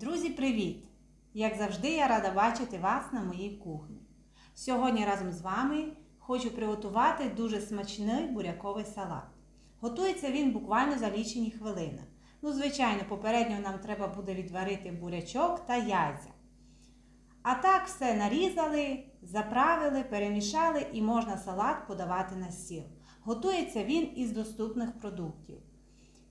Друзі, привіт! Як завжди, я рада бачити вас на моїй кухні. Сьогодні разом з вами хочу приготувати дуже смачний буряковий салат. Готується він буквально за лічені хвилини. Ну, звичайно, попередньо нам треба буде відварити бурячок та яйця. А так все нарізали, заправили, перемішали і можна салат подавати на стіл. Готується він із доступних продуктів.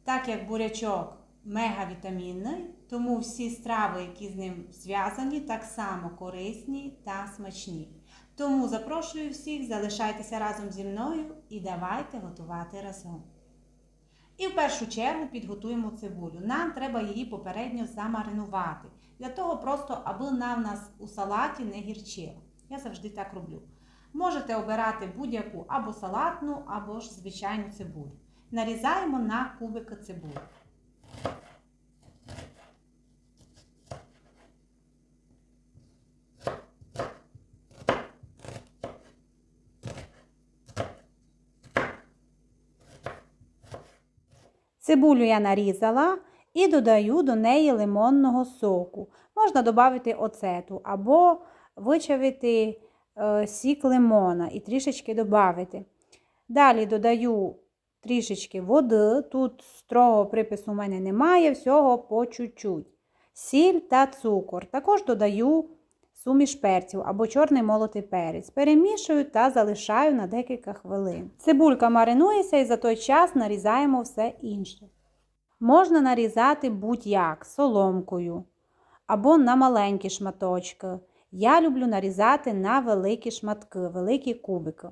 Так як бурячок мегавітамінний, тому всі страви, які з ним зв'язані, так само корисні та смачні. Тому запрошую всіх, залишайтеся разом зі мною і давайте готувати разом. І в першу чергу підготуємо цибулю. Нам треба її попередньо замаринувати. Для того просто, аби вона в нас у салаті не гірчила. Я завжди так роблю. Можете обирати будь-яку або салатну, або ж звичайну цибулю. Нарізаємо на кубики цибулі. Цибулю я нарізала і додаю до неї лимонного соку. Можна додати оцету або вичавити е, сік лимона і трішечки додати. Далі додаю трішечки води. Тут строгого припису у мене немає, всього по чуть-чуть. Сіль та цукор. Також додаю суміш перців або чорний молотий перець. Перемішую та залишаю на декілька хвилин. Цибулька маринується і за той час нарізаємо все інше. Можна нарізати будь-як соломкою або на маленькі шматочки. Я люблю нарізати на великі шматки, великі кубики.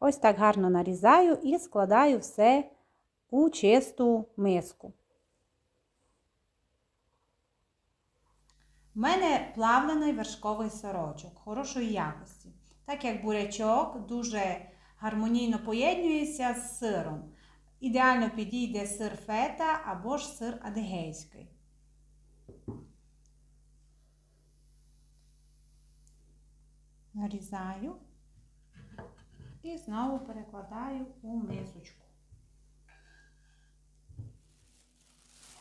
Ось так гарно нарізаю і складаю все у чисту миску. У мене плавлений вершковий сирочок хорошої якості. Так як бурячок дуже гармонійно поєднується з сиром. Ідеально підійде сир фета або ж сир адигейський. Нарізаю і знову перекладаю у мисочку.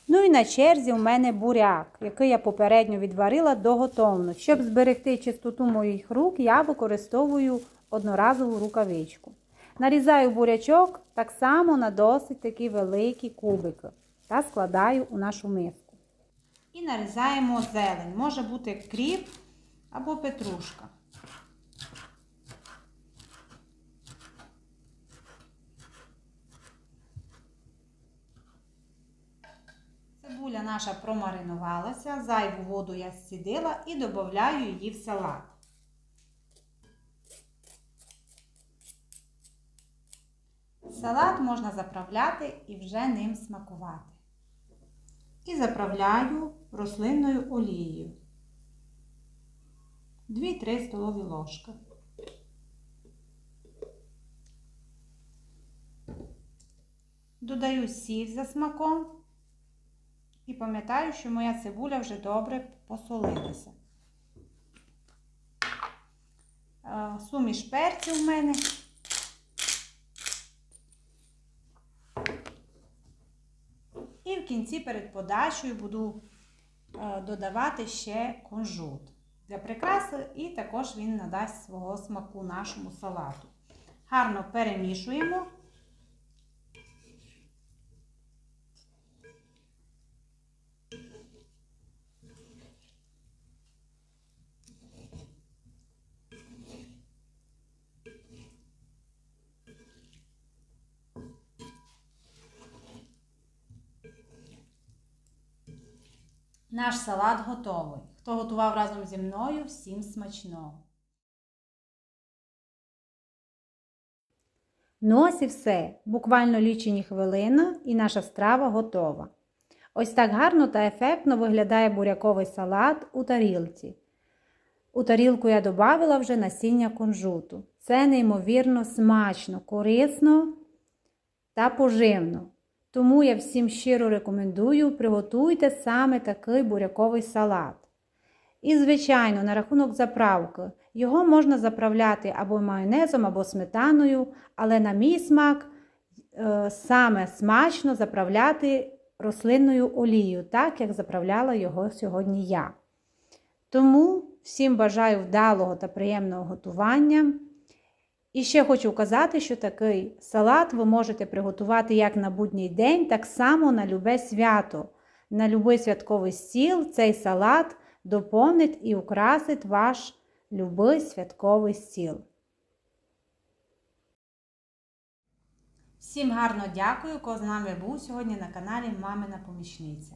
Ну і на черзі у мене буряк, який я попередньо відварила до готовності. Щоб зберегти чистоту моїх рук, я використовую одноразову рукавичку. Нарізаю бурячок так само на досить такі великі кубики та складаю у нашу миску. І нарізаємо зелень. Може бути кріп або петрушка. Цибуля наша промаринувалася, зайву воду я зцідила і додаю її в салат. Салат можна заправляти і вже ним смакувати. І заправляю рослинною олією. 2-3 столові ложки. Додаю сіль за смаком. І пам'ятаю, що моя цибуля вже добре посолилася. Суміш перців в мене. І в кінці перед подачею буду е, додавати ще кунжут для прикраси, і також він надасть свого смаку нашому салату. Гарно перемішуємо. Наш салат готовий. Хто готував разом зі мною, всім смачного. Ну ось і все. Буквально лічені хвилини і наша страва готова. Ось так гарно та ефектно виглядає буряковий салат у тарілці. У тарілку я додавила вже насіння кунжуту. Це неймовірно смачно, корисно та поживно. Тому я всім щиро рекомендую приготуйте саме такий буряковий салат. І, звичайно, на рахунок заправки. Його можна заправляти або майонезом, або сметаною, але на мій смак е, саме смачно заправляти рослинною олією, так як заправляла його сьогодні я. Тому всім бажаю вдалого та приємного готування. І ще хочу вказати, що такий салат ви можете приготувати як на будній день, так само на любе свято. На любий святковий стіл цей салат доповнить і украсить ваш любий святковий стіл. Всім гарно дякую, кого з нами був сьогодні на каналі Мамина Помічниця.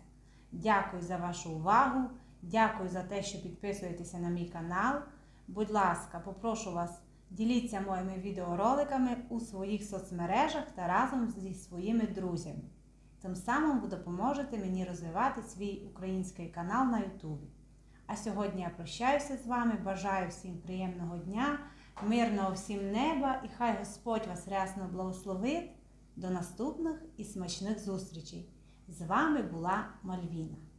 Дякую за вашу увагу, дякую за те, що підписуєтеся на мій канал. Будь ласка, попрошу вас, діліться моїми відеороликами у своїх соцмережах та разом зі своїми друзями. Тим самим ви допоможете мені розвивати свій український канал на Ютубі. А сьогодні я прощаюся з вами, бажаю всім приємного дня, мирного всім неба і хай Господь вас рясно благословить. До наступних і смачних зустрічей! З вами була Мальвіна.